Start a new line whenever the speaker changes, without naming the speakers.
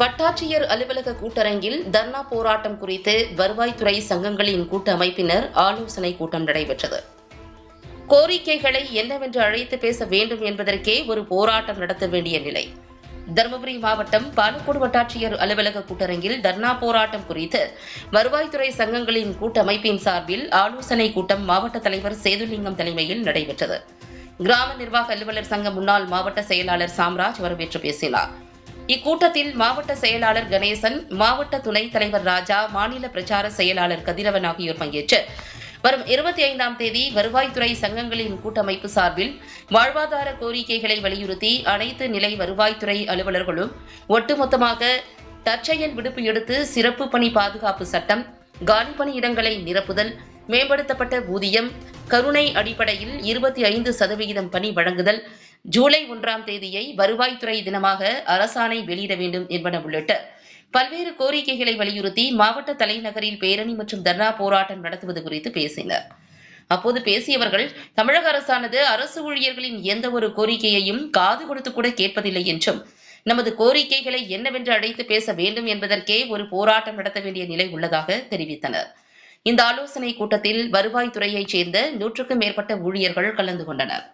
வட்டாட்சியர் அலுவலக கூட்டரங்கில் தர்ணா போராட்டம் குறித்து வருவாய்த்துறை சங்கங்களின் கூட்டமைப்பினர் ஆலோசனை கூட்டம் நடைபெற்றது. கோரிக்கைகளை என்னவென்று அழைத்து பேச வேண்டும் என்பதற்கே ஒரு போராட்டம் நடத்த வேண்டிய நிலை. தருமபுரி மாவட்டம் பாலக்கோடு வட்டாட்சியர் அலுவலக கூட்டரங்கில் தர்ணா போராட்டம் குறித்து வருவாய்த்துறை சங்கங்களின் கூட்டமைப்பின் சார்பில் ஆலோசனை கூட்டம் மாவட்ட தலைவர் சேதுலிங்கம் தலைமையில் நடைபெற்றது. கிராம நிர்வாக அலுவலர் சங்க முன்னாள் மாவட்ட செயலாளர் சாம்ராஜ் வரவேற்று பேசினார். இக்கூட்டத்தில் மாவட்ட செயலாளர் கணேசன் மாவட்ட துணைத் தலைவர் ராஜா மாநில பிரச்சார செயலாளர் கதிரவன் ஆகியோர் பங்கேற்று வரும் இருபத்தி ஐந்தாம் தேதி வருவாய்த்துறை சங்கங்களின் கூட்டமைப்பு சார்பில் வாழ்வாதார கோரிக்கைகளை வலியுறுத்தி அனைத்து நிலை வருவாய்த்துறை அலுவலர்களும் ஒட்டுமொத்தமாக தற்செயல் விடுப்பு எடுத்து சிறப்பு பணி பாதுகாப்பு சட்டம் காலி பணியிடங்களை நிரப்புதல் மேம்படுத்தப்பட்ட ஊதியம் கருணை அடிப்படையில் இருபத்தி ஐந்து சதவிகிதம் பணி வழங்குதல். ஜூலை ஒன்றாம் தேதியை வருவாய்த்துறை தினமாக அரசாணை வெளியிட வேண்டும் என்பன உள்ளிட்ட பல்வேறு கோரிக்கைகளை வலியுறுத்தி மாவட்ட தலைநகரில் பேரணி மற்றும் தர்ணா போராட்டம் நடத்துவது குறித்து பேசினர். அப்போது பேசியவர்கள் தமிழக அரசானது அரசு ஊழியர்களின் எந்த ஒரு கோரிக்கையையும் காது கொடுத்து கூட கேட்பதில்லை என்றும் நமது கோரிக்கைகளை என்னவென்று அழைத்து பேச வேண்டும் என்பதற்கே ஒரு போராட்டம் நடத்த வேண்டிய நிலை உள்ளதாக தெரிவித்தனர். இந்த ஆலோசனை கூட்டத்தில் வருவாய்த்துறையைச் சேர்ந்த நூற்றுக்கும் மேற்பட்ட ஊழியர்கள் கலந்து கொண்டனர்.